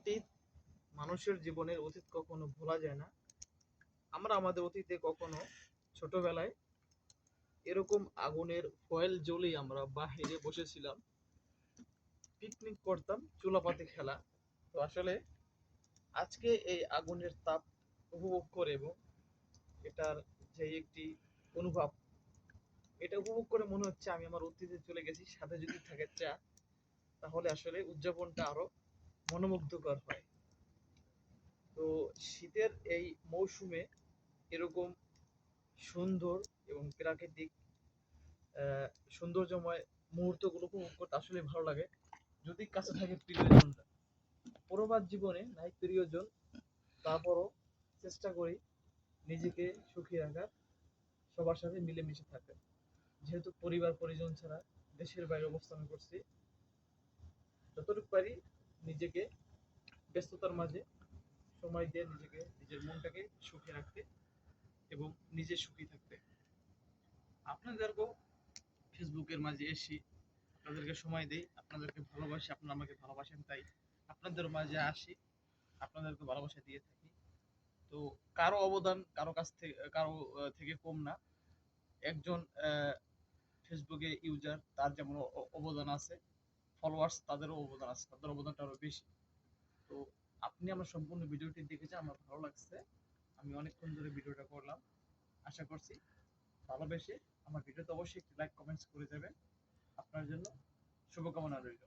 অতীত মানুষের জীবনের অতীত কখনো ভোলা যায় না। আমরা আমাদের অতীতে কখনো ছোটবেলায় এরকম আগুনের ফয়েল জ্বলেই আমরা বাহিরে বসেছিলাম। পিকনিক করতাম, চুলাপাতি খেলা। তো আসলে আজকে এই আগুনের তাপ উপভোগ করে এবং এটার যে একটি অনুভব, এটা উপভোগ করে মনে হচ্ছে আমি আমার অতীতে চলে গেছি, সাথে যদি থাকে চা, তাহলে আসলে উদযাপনটা আরও মনোমুগ্ধকর হয়। তো শীতের এই মৌসুমে এরকম সুন্দর এবং প্রাকৃতিক সৌন্দর্যময় মুহূর্তগুলো উপভোগ করতে আসলে ভালো লাগে। যদি কাছে থাকে প্রিয়জনরা। প্রবাদ জীবনে নাই প্রিয়জন, তারপরও চেষ্টা করি নিজেকে সুখী রাখার, সবার সাথে মিলেমিশে থাকার। যেহেতু পরিবার, পরিজন ছাড়া দেশের বাইরে অবস্থান করছি, যতটুকু পারি নিজেকে ব্যস্ততার মাঝে সময় দিয়ে নিজেকে, নিজের মনটাকে সুখী রাখতে এবং নিজে সুখী থাকতে। আপনাদেরকেও ফেসবুকের মাঝে এসি আপনাদেরকে সময় দেই, আপনাদেরকে ভালোবাসি, আপনারা আমাকে ভালোবাসেন, তাই আপনাদের মাঝে আসি, আপনাদেরকে ভালোবাসা দিয়ে থাকি। তো কারও অবদান কারও কাছ থেকে, কারও থেকে কম না। একজন ফেসবুকে ইউজার, তার যেমন অবদান আছে ফলোয়ার্স তাদেরও অবদান আছে, তাদের অবদানটা আরও বেশি। তো আপনি আমার সম্পূর্ণ ভিডিওটি দেখেছেন, আমার ভালো লাগছে। আমি অনেকক্ষণ ধরে ভিডিওটা করলাম। আশা করছি ভালোবেসে আমার ভিডিওতে অবশ্যই একটি লাইক কমেন্টস করে দেবেন। আপনার জন্য শুভকামনা রইল।